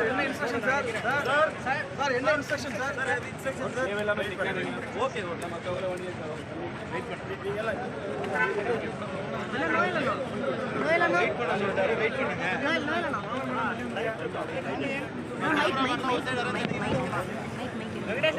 என்ன instruction sir sir sir என்ன instruction sir instruction sir தேவையில்லாம ஓகே ஓகே நமக்கு அவ்வளோ வண்டி வெயிட் பண்ணுறீங்க வெயிட் பண்ணுங்க வெயிட் பண்ணுங்க வெங்கடேஷ்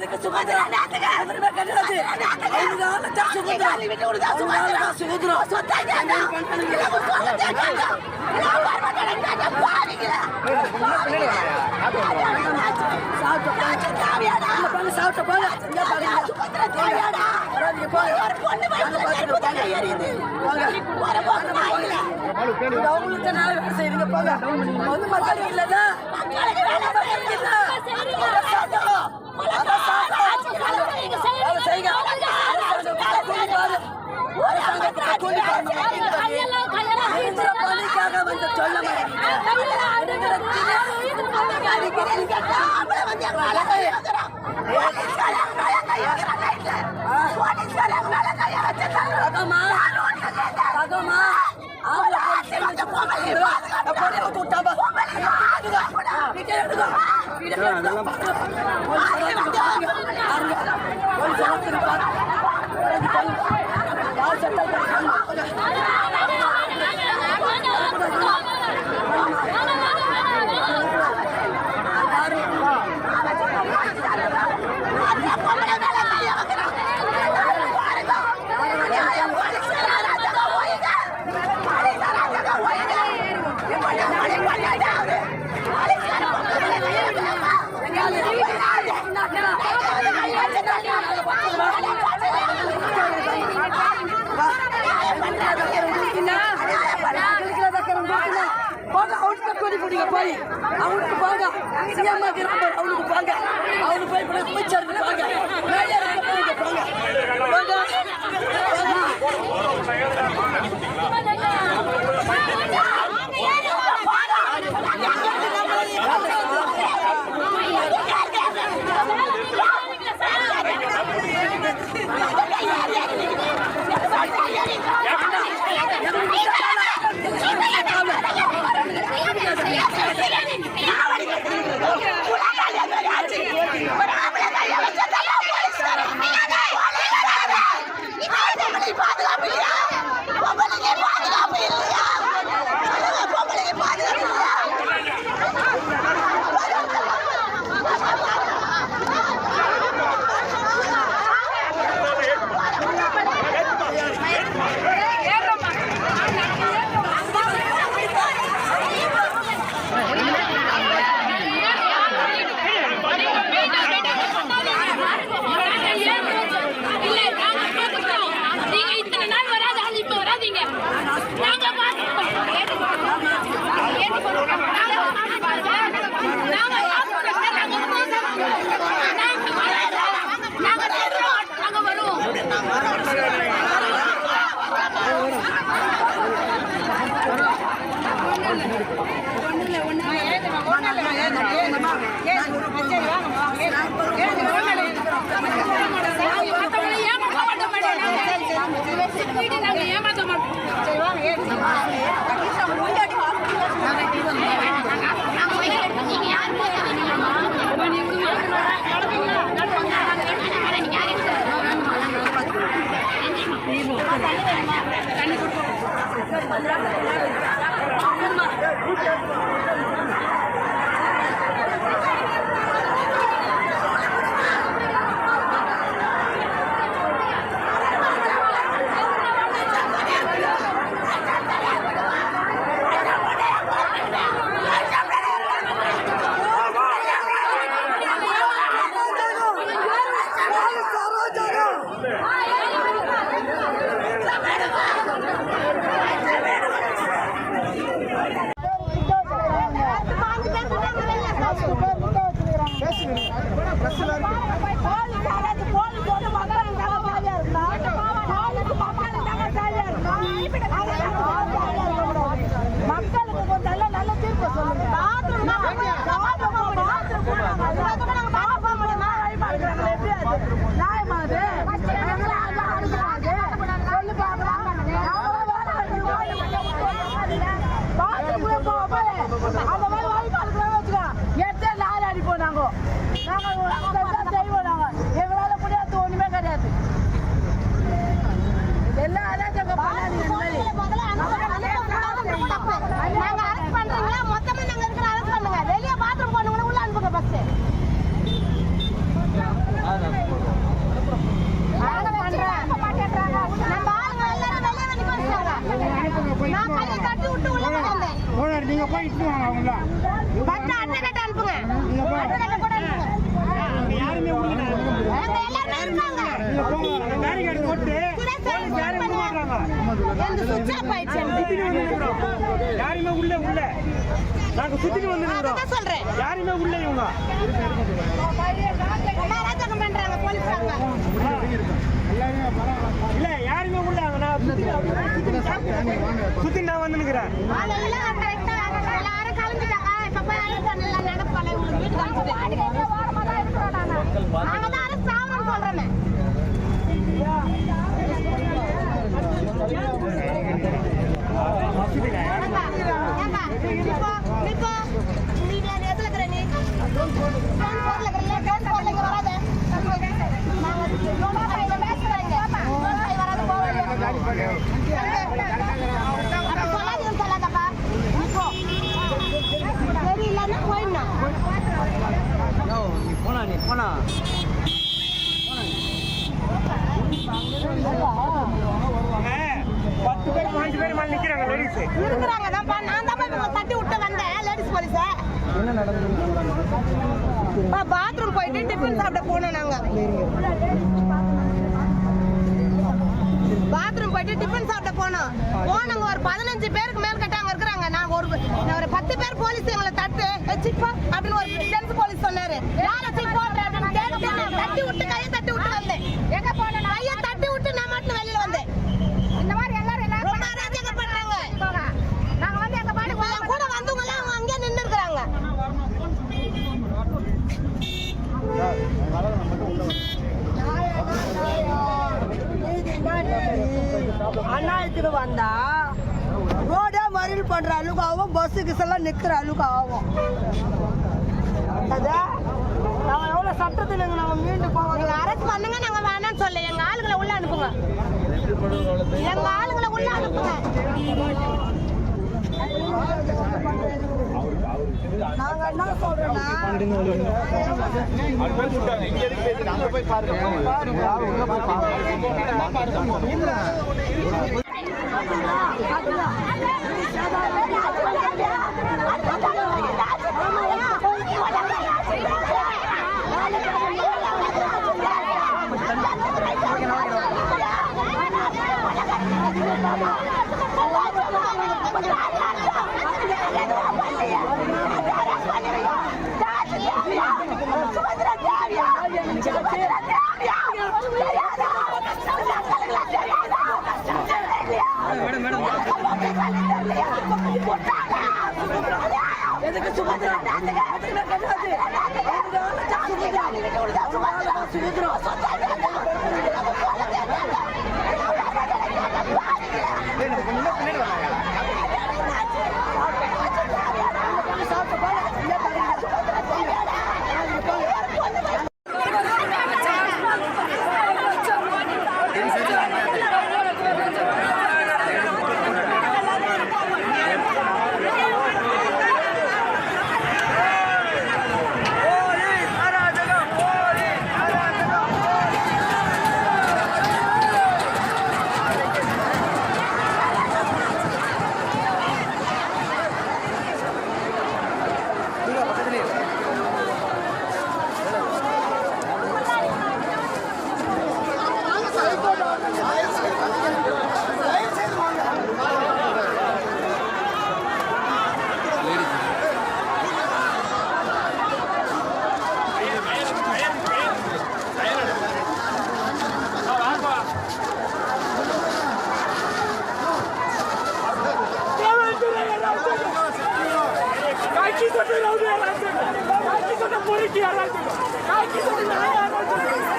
நிறுவனம் பண்ணி போட்டு சாப்பிட்ட போங்க அவங்களுக்கு நாலு செய்யுங்க போங்க மக்கள் மக்களுக்கு இல்ல அதை சாப்பிட்டோம். அதை சாப்பிட்டோம். அதை செய்யுங்க. அரசாங்கத்துக்கு கூலி பாரு. அரசாங்கத்துக்கு கூலி பணிக்காக வந்து சொல்ல மாட்டேங்கிறீங்க. இருக்கிற தகமா தகமா போங்க அவனுக்கு கூலி போடுங்க போய் அவனுக்கு போங்க சிஎம் அவனுக்கு போங்க. அவனுக்கு போய் கூட அமைச்சருக்கு போங்க. யாருமே உள்ள உள்ள. நாங்க சுத்திட்டு வந்து சொல்றேன். யாருமே உள்ள இவங்க. இல்ல யாருமே உள்ள சுத்தி நான் வந்து நிக்கிறேன் நான் ஒரு பத்து பேர் போலீஸ் எங்களை தட்டு சிப்பா அப்படின்னு ஒரு போலீஸ் சொன்னாரு. படுற அழுகாவும் பஸ்ஸு கிசெல்லாம் நிற்கிற அழுகாவும். அதா நாங்கள் எவ்வளோ சட்டத்தில் நாங்கள் பண்ணுங்க நாங்கள் வேணாம்னு சொல்ல. எங்கள் ஆளுங்களை உள்ளே அனுப்புங்க. எங்கள் ஆளுங்களை உள்ளே அனுப்புங்க. என்ன சொல்றோம்னா 待って待って待って待って待って待って待って待って待って。急に。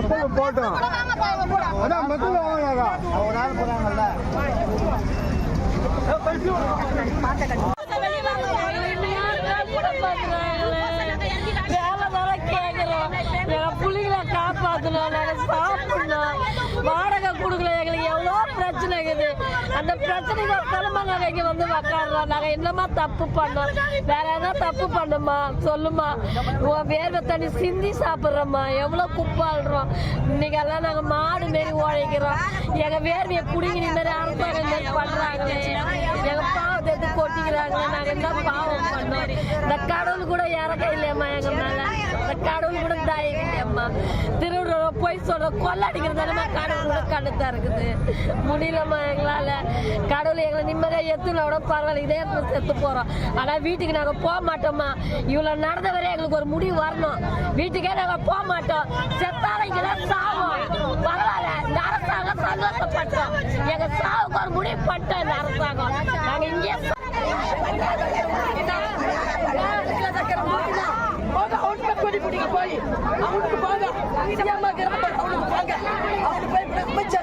மக்கள் போட்டோம். அதான் மக்கள் வாங்கினாங்க ஒரு நாள் போறாங்கல்ல சாப்பிடணும் வாடகை கொடுக்கல எங்களுக்கு எவ்வளோ பிரச்சனை இருக்குது அந்த பிரச்சனைகள் தலைமை நாங்கள் வந்து உக்காடுறோம் நாங்கள் என்னமா தப்பு பண்ணோம்? வேற எதனா தப்பு பண்ணுமா சொல்லுமா உன் வேர்வை தண்ணி சிந்தி சாப்பிட்றோம்மா. எவ்வளோ குப்பாடுறோம் இன்னைக்கெல்லாம் நாங்கள் மாடு மாரி உழைக்கிறோம். எங்கள் வேர்வையை குடிங்க இந்த மாதிரி அரசாங்கம் பண்றாங்க எங்க பார்த்து எடுத்து நாங்கள் என்ன பாவம் பண்ணோம் இந்த கடவுள் கூட இறக்க இல்லையம்மா எங்க மேல இந்த கடவுள் கூட தயவு இல்லையம்மா திருவிழா போய் சொல்ற கொள்ளடிக்கிறதானமா கடவுள் கூட கண்ணுத்தா இருக்குது. முடியலம்மா எங்களால. கடவுள் எங்களை நிம்மதியா எத்துனா கூட பரவாயில்ல. இதே செத்து போறோம். ஆனா வீட்டுக்கு நாங்க போக மாட்டோம்மா. இவ்வளவு நடந்த வரை எங்களுக்கு ஒரு முடிவு வரணும். வீட்டுக்கே நாங்க போக மாட்டோம். செத்தாரங்க சாவோம். பரவாயில்ல. இந்த சந்தோஷப்பட்டோம். எங்க சாவுக்கு ஒரு முடிவு பட்டோம் இந்த அரசாங்கம். நாங்க இங்கே போய் அவனுக்கு போங்க அவனுக்கு